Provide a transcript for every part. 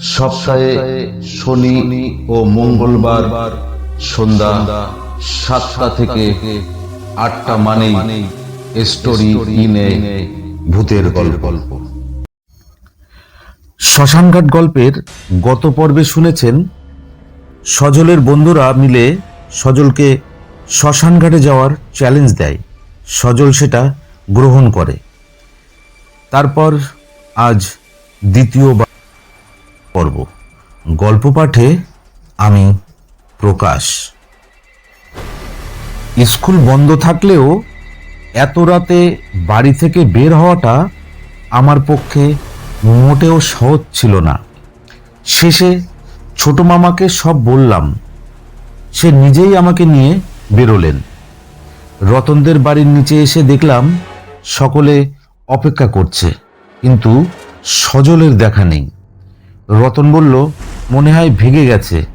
সপ্তাহে শনি ও মঙ্গলবার সন্ধ্যা সাতটা থেকে আটটা মানেই স্টোরি ইনে ভূতের গল্প। গল্প শ্মশানঘাট গল্পের গত পর্বে শুনেছেন সজলের বন্ধুরা মিলে সজলকে শ্মশানঘাটে যাওয়ার চ্যালেঞ্জ দেয়। সজল সেটা গ্রহণ করে। তারপর আজ দ্বিতীয়বার পর্ব। গল্প পাঠে আমি প্রকাশ। স্কুল বন্ধ থাকলেও এত রাতে বাড়ি থেকে বের হওয়াটা আমার পক্ষে মোটেও সহজ ছিল না। শেষে ছোট মামাকে সব বললাম। সে নিজেই আমাকে নিয়ে বেরোলেন। রতনদের বাড়ির নিচে এসে দেখলাম সকলে অপেক্ষা করছে। কিন্তু সজলের দেখা নেই। রতন বলল, মনে হয় ভেগে গেছে।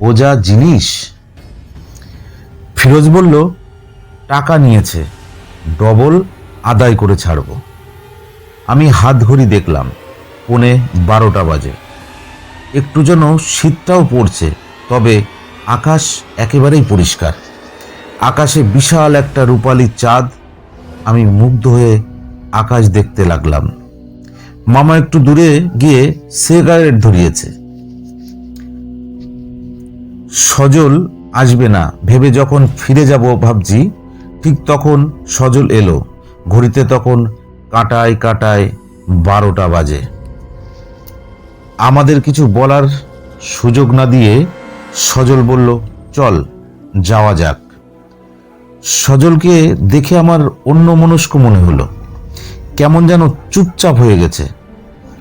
ও যা জিনিস। ফিরোজ বলল, টাকা নিয়েছে। ডবল আদায় করে ছাড়ব। আমি হাত ঘড়ি দেখলাম, পৌনে বারোটা বাজে। একটু যেন শীতটাও পড়ছে, তবে আকাশ একেবারেই পরিষ্কার। আকাশে বিশাল একটা রূপালী চাঁদ। আমি মুগ্ধ হয়ে আকাশ দেখতে লাগলাম। মামা একটু দূরে গিয়ে সিগারেট ধরিয়েছে। সজল আসবে না, ভেবে যখন ফিরে যাব ভাবছি, ঠিক তখন সজল এলো। ঘড়িতে তখন কাটায় কাটায় বারোটা বাজে। আমাদের কিছু বলার সুযোগ না দিয়ে সজল বলল, চল, যাওয়া যাক। সজলকে দেখে আমার অন্য মনস্ক মনে হলো। কেমন যেন চুপচাপ হয়ে গেছে।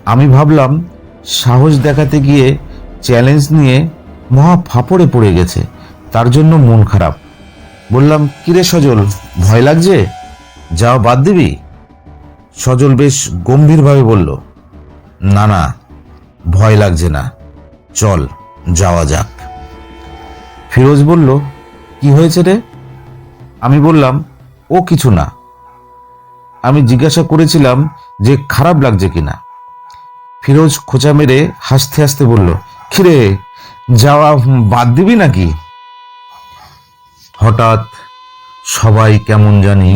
আমি ভাবলাম, সাহস দেখাতে গিয়ে চ্যালেঞ্জ নিয়ে মহা ফাঁপড়ে পড়ে গেছে। তার জন্য মন খারাপ। বললাম, কিরে সজল, ভয় লাগছে? যাও বাদ দিবি? সজল বেশ গম্ভীরভাবে বলল, না না, ভয় লাগছে না। চল, যাওয়া যাক। ফিরোজ বলল, কি হয়েছে রে? আমি বললাম, ও কিছু না। আমি জিজ্ঞাসা করেছিলাম যে খারাপ লাগছে কিনা। ফিরোজ খোঁচা মেরে হাসতে হাসতে বলল খিরে যাওয়া বাদ দিবি নাকি? হঠাৎ সবাই কেমন জানি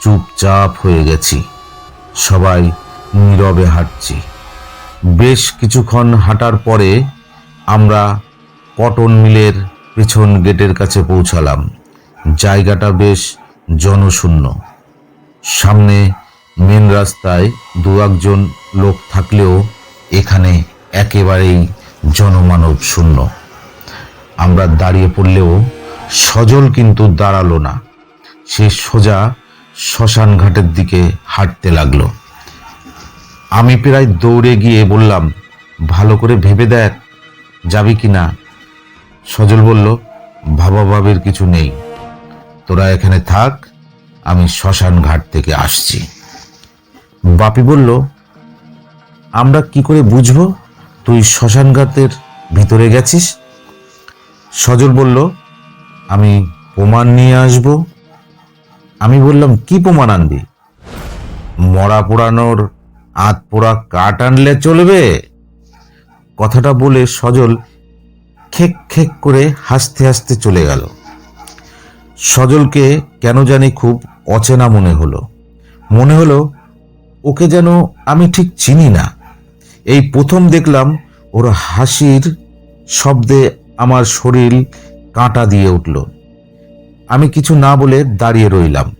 চুপচাপ হয়ে গেছি। সবাই নীরবে হাঁটছি। বেশ কিছুক্ষণ হাঁটার পরে আমরা কটন মিলের পেছন গেটের কাছে পৌঁছালাম। জায়গাটা বেশ জনশূন্য। সামনে মেন রাস্তায় দু একজন লোক থাকলেও এখানে একেবারেই জনমানব শূন্য। আমরা দাঁড়িয়ে পড়লেও সজল কিন্তু দাঁড়াল না। সে সোজা শ্মশান ঘাটের দিকে হাঁটতে লাগল। আমি প্রায় দৌড়ে গিয়ে বললাম, ভালো করে ভেবে দেখ, যাবি কি না? সজল বলল, ভাবাভাবির কিছু নেই। তোরা এখানে থাক আমি শ্মশান ঘাট থেকে আসছি। বাপি বলল, আমরা কি করে বুঝব? তুই শ্মশান ঘাটের ভিতরে গেছিস? সজল বলল, আমি প্রমাণ নিয়ে আসব। আমি বললাম, কি প্রমাণ আনবি? মরা পোড়ানোর আত পোড়া কাঠ আনলে চলবে। কথাটা বলে সজল খেক খেক করে হাসতে হাসতে চলে গেল। সজলকে কেন জানি খুব অচেনা মনে হলো। মনে হলো, ওকে যেন আমি ঠিক চিনি না। এই প্রথম দেখলাম ওর হাসির শব্দে আমার শরীর কাঁটা দিয়ে উঠল। আমি কিছু না বলে দাঁড়িয়ে রইলাম।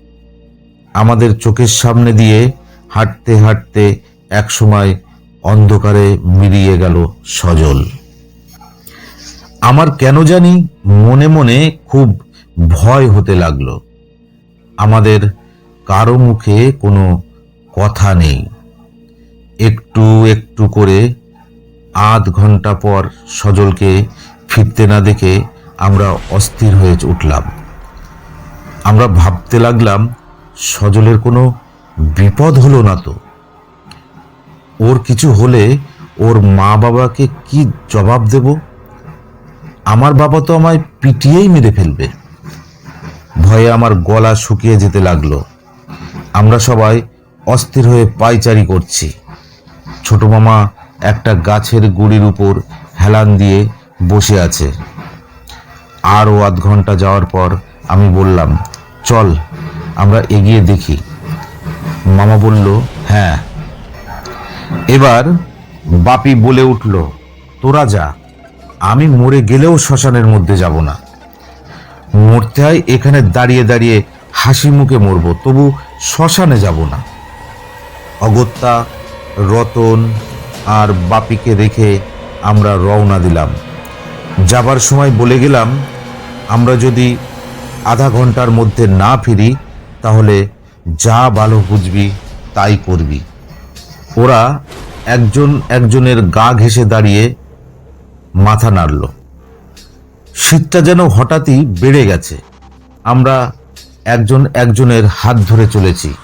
আমাদের চোখের সামনে দিয়ে হাঁটতে হাঁটতে একসময় অন্ধকারে মিলিয়ে গেল সজল। আমার কেন জানি মনে মনে খুব ভয় হতে লাগল। আমাদের কারও মুখে কোনো কথা নেই। একটু একটু করে আধ ঘণ্টা পর সজলকে ফিরতে না দেখে আমরা অস্থির হয়ে উঠলাম। আমরা ভাবতে লাগলাম, সজলের কোনো বিপদ হলো না তো। ওর কিছু হলে ওর মা বাবাকে কি জবাব দেব? আমার বাবা তো আমায় পিটিয়েই মেরে ফেলবে। ভয়ে আমার গলা শুকিয়ে যেতে লাগল। আমরা সবাই অস্থির হয়ে পাইচারি করছি। ছোট মামা একটা গাছের গুড়ির উপর হেলান দিয়ে বসে আছে। আরও আধ ঘণ্টা যাওয়ার পর আমি বললাম, চল, আমরা এগিয়ে দেখি। মামা বলল হ্যাঁ। এবার বাপি বলে উঠল, তোরা যা, আমি মরে গেলেও শ্মশানের মধ্যে যাব না। মরতে হয়, এখানে দাঁড়িয়ে দাঁড়িয়ে হাসি মুখে মরবো। তবু শ্মশানে যাব না। অগত্যা, রতন আর বাপিকে রেখে আমরা রওনা দিলাম। যাবার সময় বলে গেলাম, আমরা যদি আধা ঘণ্টার মধ্যে না ফিরি, তাহলে যা ভালো বুঝবি, তাই করবি। ওরা একজন একজনের গা ঘেঁষে দাঁড়িয়ে মাথা নাড়ল। শীতটা যেন হঠাৎই বেড়ে গেছে। আমরা একজন একজনের হাত ধরে চলেছি।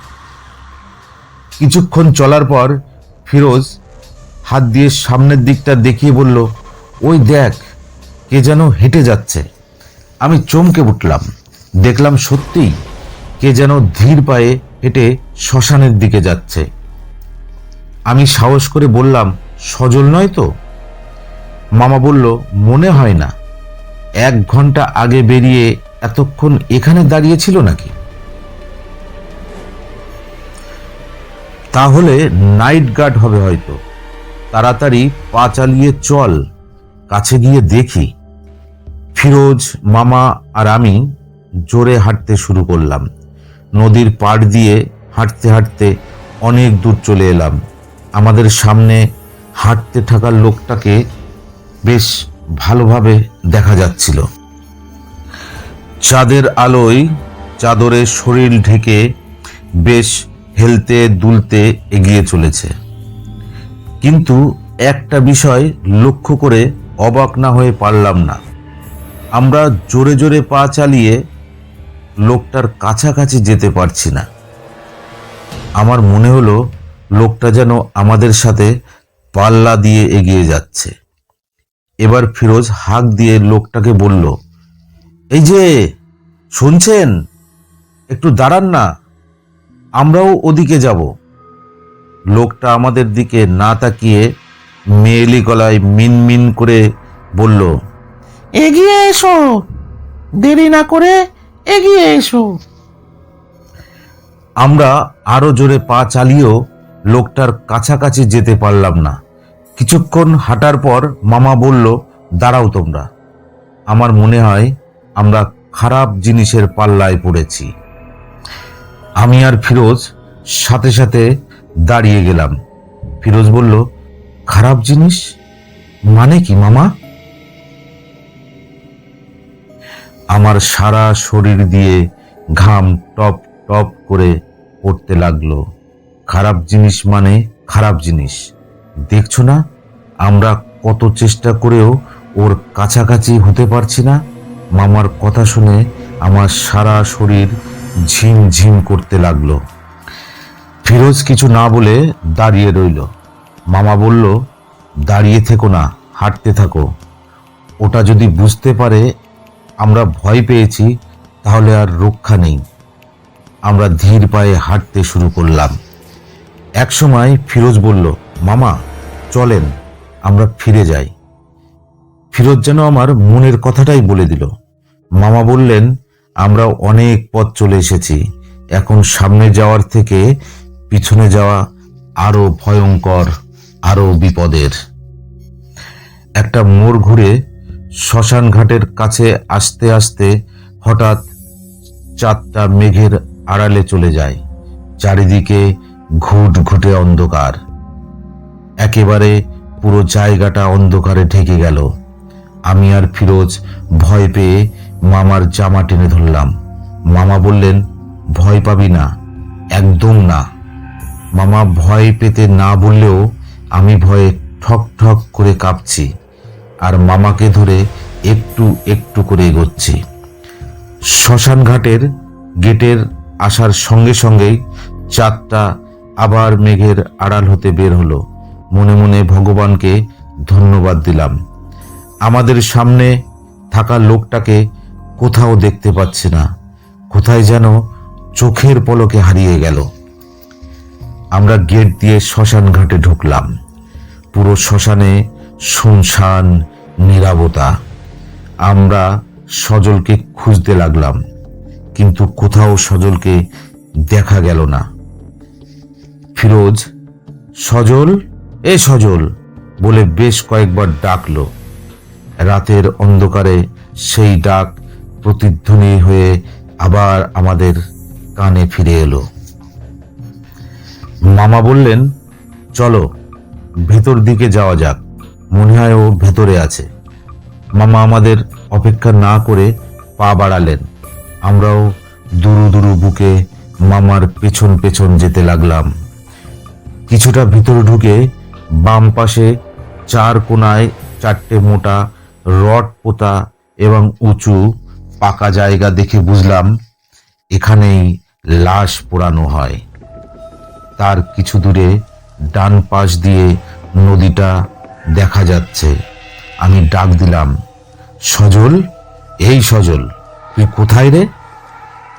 কিছুক্ষণ চলার পর ফিরোজ হাত দিয়ে সামনের দিকটা দেখিয়ে বলল, ওই দেখ, কে যেন হেঁটে যাচ্ছে। আমি চমকে উঠলাম। দেখলাম সত্যিই কে যেন ধীর পায়ে হেঁটে শ্মশানের দিকে যাচ্ছে। আমি সাহস করে বললাম, সজল নয় তো? মামা বলল, মনে হয় না। এক ঘণ্টা আগে বেরিয়ে এতক্ষণ এখানে দাঁড়িয়েছিল নাকি? তাহলে নাইট গার্ড হবে হয়তো। তাড়াতাড়ি পা চালিয়ে চল, কাছে গিয়ে দেখি। ফিরোজ, মামা আর আমি জোরে হাঁটতে শুরু করলাম। নদীর পাড় দিয়ে হাঁটতে হাঁটতে অনেক দূর চলে এলাম। আমাদের সামনে হাঁটতে থাকা লোকটাকে বেশ ভালোভাবে দেখা যাচ্ছিল। চাঁদের আলোয় চাদরে শরীর ঢেকে বেশ হেলতে দুলতে এগিয়ে চলেছে। কিন্তু একটা বিষয় লক্ষ্য করে অবাক না হয়ে পারলাম না। আমরা জোরে জোরে পা চালিয়ে লোকটার কাছাকাছি যেতে পারছি না। আমার মনে হলো লোকটা যেন আমাদের সাথে পাল্লা দিয়ে এগিয়ে যাচ্ছে। এবার ফিরোজ হাঁক দিয়ে লোকটাকে বলল এই যে শুনছেন? একটু দাঁড়ান না আমরাও ওদিকে যাব। লোকটা আমাদের দিকে না তাকিয়ে মেয়েলি গলায় মিন মিন করে বলল এগিয়ে এসো দেরি না করে এগিয়ে এসো। আমরা আরও জোরে পা চালিয়েও লোকটার কাছাকাছি যেতে পারলাম না। কিছুক্ষণ হাঁটার পর মামা বলল, দাঁড়াও তোমরা। আমার মনে হয় আমরা খারাপ জিনিসের পাল্লায় পড়েছি। আমি আর ফিরোজ সাথে সাথে দাঁড়িয়ে গেলাম। ফিরোজ বলল, খারাপ জিনিস? মানে কি, মামা? আমার সারা শরীর দিয়ে ঘাম টপ টপ করে পড়তে লাগল। খারাপ জিনিস মানে খারাপ জিনিস। দেখছ না? আমরা কত চেষ্টা করেও ওর কাছাকাছি হতে পারছি না। মামার কথা শুনে আমার সারা শরীর ঝিম ঝিম করতে লাগল। ফিরোজ কিছু না বলে দাঁড়িয়ে রইল। মামা বলল, দাঁড়িয়ে থেকো না, হাঁটতে থাকো। ওটা যদি বুঝতে পারে, আমরা ভয় পেয়েছি, তাহলে আর রক্ষা নেই। আমরা ধীর পায়ে হাঁটতে শুরু করলাম। একসময় ফিরোজ বলল মামা, চলেন, আমরা ফিরে যাই। ফিরোজ যেন আমার মনের কথাটাই বলে দিল। মামা বললেন, আমরা অনেক পথ চলে এসেছি। এখন সামনে যাওয়ার থেকে পিছনে যাওয়া আরও ভয়ঙ্কর, আরও বিপদের। একটা মোড় ঘুরে শ্মশান ঘাটের কাছে আসতে আসতে হঠাৎ চাঁদটা মেঘের আড়ালে চলে যায়। চারিদিকে ঘুট ঘুটে অন্ধকার। একেবারে পুরো জায়গাটা অন্ধকারে ঢেকে গেল। আমি আর ফিরোজ ভয় পেয়ে মামার জামা টেনে ধরলাম। মামা বললেন, ভয় পাবি না, একদম না। মামা ভয় পেতে না বললেও আমি ভয়ে ঠক ঠক করে কাঁপছি আর মামাকে ধরে একটু একটু করে এগোচ্ছি। শ্মশান ঘাটের গেটের আসার সঙ্গে সঙ্গেই চাঁদটা আবার মেঘের আড়াল হতে বের হলো। মনে মনে ভগবানকে ধন্যবাদ দিলাম। আমাদের সামনে থাকা লোকটাকে কোথাও দেখতে পাচ্ছি না। কোথায় যেন চোখের পলকে হারিয়ে গেল। আমরা গেট দিয়ে শ্মশান ঘাটে ঢুকলাম। পুরো শ্মশানে শুনশান, নিরাবতা। আমরা সজলকে খুঁজতে লাগলাম, কিন্তু কোথাও সজলকে দেখা গেল না। ফিরোজ, সজল? এ সজল বলে বেশ কয়েকবার ডাকলো। রাতের অন্ধকারে সেই ডাক প্রতিধ্বনি হয়ে আবার আমাদের কানে ফিরে এলো। মামা বললেন, চলো, ভেতর দিকে যাওয়া যাক। মনে হয় ও ভেতরে আছে। মামা আমাদের অপেক্ষা না করে পা বাড়ালেন। আমরাও দুরু দুরু বুকে মামার পেছন পেছন যেতে লাগলাম। কিছুটা ভিতরে ঢুকে বাম পাশে চার কোনায় চারটে মোটা রড পোতা এবং উঁচু পাকা জায়গা দেখে বুঝলাম এখানেই লাশ পোড়ানো হয়। তার কিছু দূরে ডান পাশ দিয়ে নদীটা দেখা যাচ্ছে। আমি ডাক দিলাম, সজল, এই সজল, তুই কোথায় রে?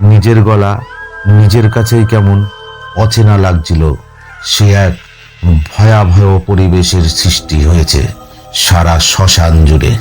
নিজের গলা নিজের কাছেই কেমন অচেনা লাগছিল। সে এক ভয়াবহ পরিবেশের সৃষ্টি হয়েছে সারা শ্মশান জুড়ে।